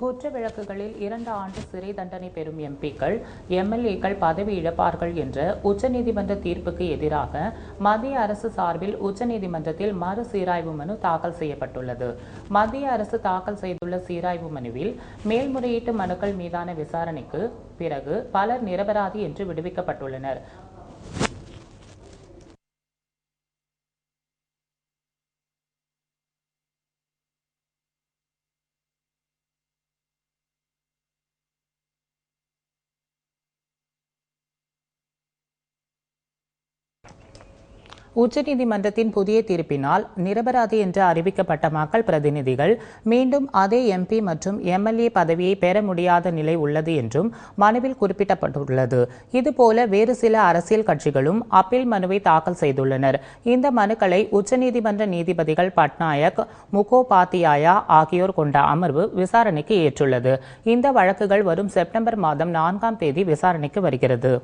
குற்ற வழக்குகளில் இரண்டு ஆண்டு சிறை தண்டனை பெறும் எம்பிக்கள் எம்எல்ஏக்கள் பதவி இழப்பார்கள் என்ற உச்சநீதிமன்ற தீர்ப்புக்கு எதிராக மத்திய அரசு சார்பில் உச்சநீதிமன்றத்தில் மறு சீராய்வு மனு தாக்கல் செய்யப்பட்டுள்ளது. மத்திய அரசு தாக்கல் செய்துள்ள சீராய்வு மனுவில் மேல்முறையீட்டு மனுக்கள் மீதான விசாரணைக்கு பிறகு பலர் நிரபராதி என்று விடுவிக்கப்பட்டுள்ளனர். உச்சநீதிமன்றத்தின் புதிய தீர்ப்பினால் நிரபராதி என்று அறிவிக்கப்பட்ட மக்கள் பிரதிநிதிகள் மீண்டும் அதே எம்பி மற்றும் எம்எல்ஏ பதவியை பெற முடியாத நிலை உள்ளது என்றும் மனுவில் குறிப்பிடப்பட்டுள்ளது. இதுபோல வேறு சில அரசியல் கட்சிகளும் அப்பீல் மனுவை தாக்கல் செய்துள்ளனர். இந்த மனுக்களை உச்சநீதிமன்ற நீதிபதிகள் பட்நாயக் முகோபாத்தியாயா ஆகியோர் கொண்ட அமர்வு விசாரணைக்கு ஏற்றுள்ளது. இந்த வழக்குகள் வரும் செப்டம்பர் மாதம் நான்காம் தேதி விசாரணைக்கு வருகிறது.